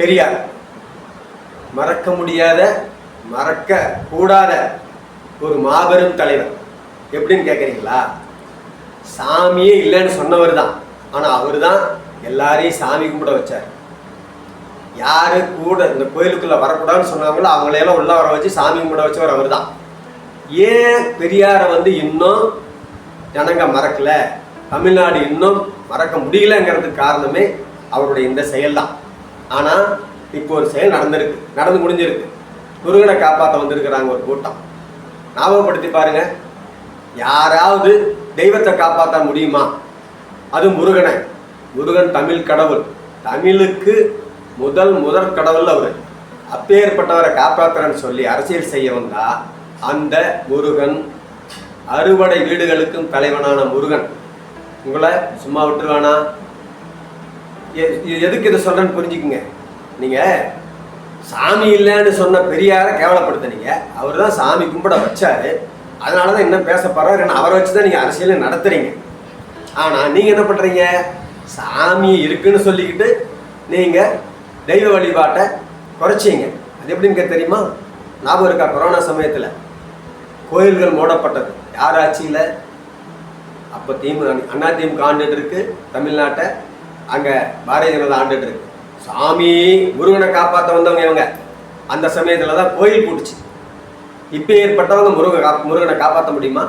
பெரியார். மறக்க முடியாத மறக்க கூடாத ஒரு மாபெரும் தலைவர். எப்படின்னு கேட்குறீங்களா சாமியே இல்லைன்னு சொன்னவர் தான். ஆனால் அவர் தான் எல்லாரையும் சாமி கும்பிட வச்சார். யார் கூட இந்த கோயிலுக்குள்ளே வரக்கூடாதுன்னு சொன்னாங்களோ அவங்களையெல்லாம் உள்ள வர வச்சு சாமி கும்பிட வச்சவர் அவர் தான். ஏன் பெரியாரை வந்து இன்னும் ஜனங்க மறக்கலை? தமிழ்நாடு இன்னும் மறக்க முடியலங்கிறதுக்கு காரணமே அவருடைய இந்த செயல் தான் ஆனால் இப்போ ஒரு செயல் நடந்திருக்கு. நடந்து முடிஞ்சிருக்கு. முருகனை காப்பாற்ற வந்திருக்கிறாங்க ஒரு கூட்டம். ஞாபகப்படுத்தி பாருங்க. யாராவது தெய்வத்தை காப்பாற்ற முடியுமா? அது முருகனை. முருகன் தமிழ் கடவுள். தமிழுக்கு முதல் முதற் கடவுள் அவர். அப்பேற்பட்டவரை காப்பாற்றுறேன்னு சொல்லி அரசியல் செய்ய வந்தா அந்த முருகன் அறுவடை வீடுகளுக்கும் தலைவனான முருகன். உங்களை சும்மா விட்டுருவானா? எதுக்கு இதை சொல்றேன்னு புரிஞ்சுக்குங்க. நீங்க சாமி இல்லைன்னு சொன்ன பெரியாரை கேவலப்படுத்தினீங்க. அவர் தான் சாமி கும்பிட வச்சாரு. அதனால தான் என்ன பேச போறாரு. அவரை வச்சு தான் நீங்கள் அரசியலை நடத்துறீங்க. ஆனால் நீங்கள் என்ன பண்ணுறீங்க சாமி இருக்குன்னு சொல்லிக்கிட்டு நீங்கள் தெய்வ வழிபாட்டை குறைச்சிங்க. அது எப்படின்னு தெரியுமா? ஞாபகம் இருக்கா? கொரோனா சமயத்தில் கோயில்கள் மூடப்பட்டது. யார் ஆட்சியில்? அப்போ திமுக அண்ணா திமுக ஆண்டுட்டு இருக்குது தமிழ்நாட்டை அங்கே பாரதிய ஜனதா ஆண்டுட்டு இருக்கு. சாமி முருகனை காப்பாற்ற வந்தவங்க இவங்க. அந்த சமயத்தில் தான் கோயில் போட்டுச்சு. இப்போ ஏற்பட்டவங்க முருகன் கா- முருகனை காப்பாற்ற முடியுமா?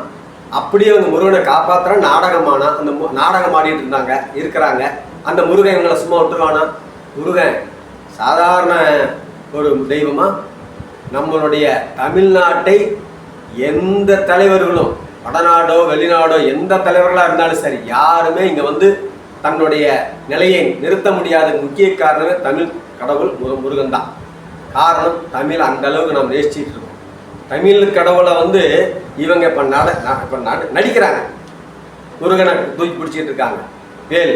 அப்படியே அவங்க முருகனை காப்பாற்றுற நாடகமானா அந்த மு- நாடகம் ஆடிட்டு இருந்தாங்க இருக்கிறாங்க. அந்த முருகன் இவங்களை சும்மா விட்டுருவானா? முருகன் சாதாரண ஒரு தெய்வமா? நம்மளுடைய தமிழ்நாட்டை எந்த தலைவர்களும் வடநாடோ வெளிநாடோ எந்த தலைவர்களாக இருந்தாலும் சரி யாருமே இங்கே வந்து தன்னுடைய நிலையை நிறுத்த முடியாத முக்கிய காரணமே தமிழ் கடவுள் முரு முருகன் தான். காரணம் தமிழ் அந்த அளவுக்கு நம்ம நேசிச்சுட்டு இருக்கோம். தமிழ் கடவுளை வந்து இவங்க இப்போ நட இப்போ நட நடிக்கிறாங்க. முருகனை தூக்கி பிடிச்சிட்டு இருக்காங்க. வேல்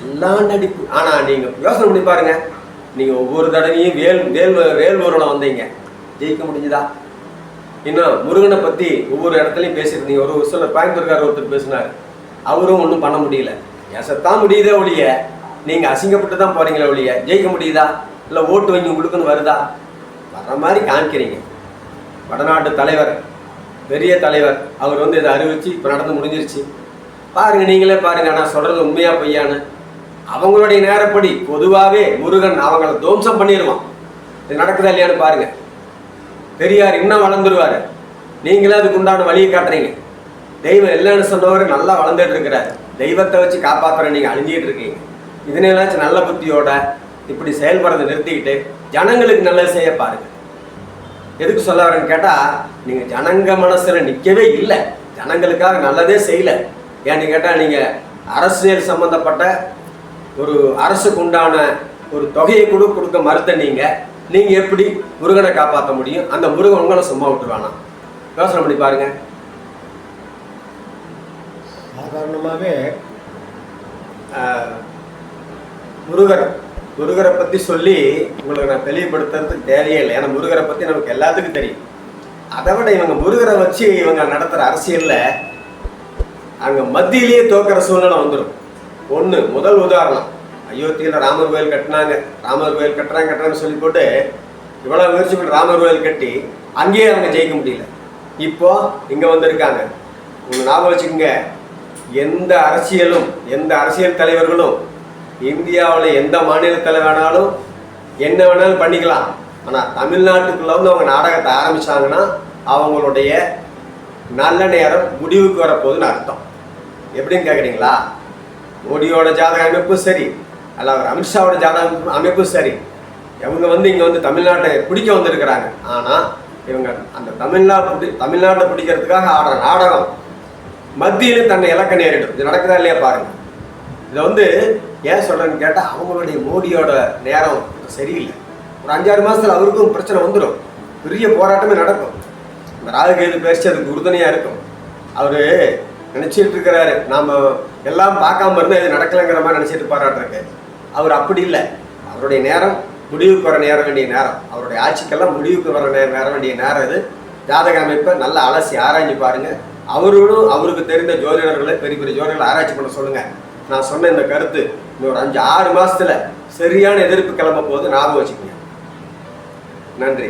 எல்லாம் நடிப்பு ஆனால் நீங்கள் யோசனை பண்ணி பாருங்க. நீங்கள் ஒவ்வொரு தடவையும் வேல் வேல் வேல் ஊர்வலம் வந்தீங்க. ஜெயிக்க முடிஞ்சுதா? இன்னும் முருகனை பற்றி ஒவ்வொரு இடத்துலையும் பேசியிருந்தீங்க ஒரு சில கோயம்புத்தூர்கார் ஒருத்தர் பேசினார். அவரும் ஒன்றும் பண்ண முடியல. எசத்தான் முடியுதே ஒழிய. நீங்கள் அசிங்கப்பட்டு தான் போகிறீங்களே ஒழிய. ஜெயிக்க முடியுதா? இல்லை ஓட்டு வங்கி உங்களுக்குன்னு வருதா? வர்ற மாதிரி காமிக்கிறீங்க. வடநாட்டு தலைவர் பெரிய தலைவர் அவர் வந்து இதை அறிவிச்சு இப்போ நடந்து முடிஞ்சிருச்சு. பாருங்கள் நீங்களே பாருங்கள் ஆனால் சொல்கிறது உண்மையாக பொய்யான்னு. அவங்களுடைய நேரப்படி பொதுவாகவே முருகன் அவங்கள துவம்சம் பண்ணிடுவான். இது நடக்குதா இல்லையான்னு பாருங்கள் பெரியார் இன்னும் வளர்ந்துருவாரு. நீங்களே அதுக்கு உண்டான வழியை காட்டுறீங்க. தெய்வம் இல்லைன்னு சொன்னவர் நல்லா வளர்ந்துட்டு இருக்கிறார். தெய்வத்தை வச்சு காப்பாற்றுற நீங்கள் அழிஞ்சிட்டு இருக்கீங்க. இதனாச்சும் நல்ல புத்தியோட இப்படி செயல்படுறதை நிறுத்திக்கிட்டு ஜனங்களுக்கு நல்லது செய்ய பாருங்க. எதுக்கு சொல்ல வரேன்னு கேட்டால் நீங்கள் ஜனங்க மனசில் நிற்கவே இல்லை. ஜனங்களுக்காக நல்லதே செய்யலை. ஏன்னு கேட்டால் நீங்கள் அரசியல் சம்மந்தப்பட்ட ஒரு அரசுக்கு உண்டான ஒரு தொகையை கூட கொடுக்க மறுத்த நீங்கள் நீங்கள் எப்படி முருகனை காப்பாற்ற முடியும்? அந்த முருகன் உங்களை சும்மா விட்டுருவானா? யோசனை பண்ணி பாருங்க. சாதாரணமாகவே முருகர் முருகரை பற்றி சொல்லி உங்களுக்கு நான் தெளிவுபடுத்துறதுக்கு தேவையே இல்லை. ஏன்னா முருகரை பற்றி நமக்கு எல்லாத்துக்கும் தெரியும். அதை விட இவங்க முருகரை வச்சு இவங்க நடத்துகிற அரசியலில் அங்கே மத்தியிலேயே தோக்கிற சூழ்நிலை வந்துடும் ஒன்று முதல் உதாரணம். அயோத்தியில் ராமர் கோயில் கட்டினாங்க. ராமர் கோயில் கட்டுறாங்க கட்டுறாங்கன்னு சொல்லி போட்டு இவ்வளோ முயற்சி பண்ணி ராமர் கோயில் கட்டி அங்கேயே அவங்க ஜெயிக்க முடியல. இப்போ இங்கே வந்திருக்காங்க. உங்கள் ஞாபகம் வச்சுக்கோங்க. எந்த அரசியலும் எந்த அரசியல் தலைவர்களும் இந்தியாவில் எந்த மாநிலத்தில் வேணாலும் என்ன வேணாலும் பண்ணிக்கலாம். ஆனால் தமிழ்நாட்டுக்குள்ள வந்து அவங்க நாடகத்தை ஆரம்பிச்சாங்கன்னா அவங்களுடைய நல்ல நேரம் முடிவுக்கு வரப்போகுதுன்னு அர்த்தம். எப்படின்னு கேட்குறீங்களா மோடியோட ஜாதக அமைப்பும் சரி அல்ல அவர் அமித்ஷாவோட ஜாதக அமைப்பும் சரி. இவங்க வந்து இங்கே வந்து தமிழ்நாட்டை பிடிக்க வந்திருக்கிறாங்க. ஆனால் இவங்க அந்த தமிழ்நாட்டு பிடி தமிழ்நாட்டை பிடிக்கிறதுக்காக ஆடுற நாடகம் மத்தியிலும் தன்னை இலக்க நேரிடும் இது நடக்குதா இல்லையா பாருங்க. இதை வந்து ஏன் சொல்கிறேன்னு கேட்டால் அவங்களுடைய மோடியோட நேரம் சரியில்லை. ஒரு அஞ்சாறு மாதத்தில் அவருக்கும் பிரச்சனை வந்துடும் பெரிய போராட்டமே நடக்கும். இந்த ராகுகேது பேசி அதுக்கு உறுதுணையாக இருக்கும். அவர் நினச்சிட்டு இருக்கிறாரு. நாம் எல்லாம் பார்க்காம இருந்தால் இது நடக்கலைங்கிற மாதிரி நினச்சிட்டு பாராட்டுருக்கு அவர் அப்படி இல்லை. அவருடைய நேரம் முடிவுக்கு வர நேரம் வேண்டிய நேரம். அவருடைய ஆட்சிக்கெல்லாம் முடிவுக்கு வர நேரம் வேண்டிய நேரம் இது. ஜாதக அமைப்பை நல்லா அலசி ஆராய்ஞ்சு பாருங்கள் அவரோடும் அவருக்கு தெரிந்த ஜோதிடர்களை பெரிய பெரிய ஜோதிடர்களை ஆராய்ச்சி பண்ண சொல்லுங்க. நான் சொன்ன இந்த கருத்து இந்த ஒரு அஞ்சு ஆறு மாசத்துல சரியான எதிர்ப்பு கிளம்ப போது ஞாபகம் வச்சுக்கோங்க. நன்றி.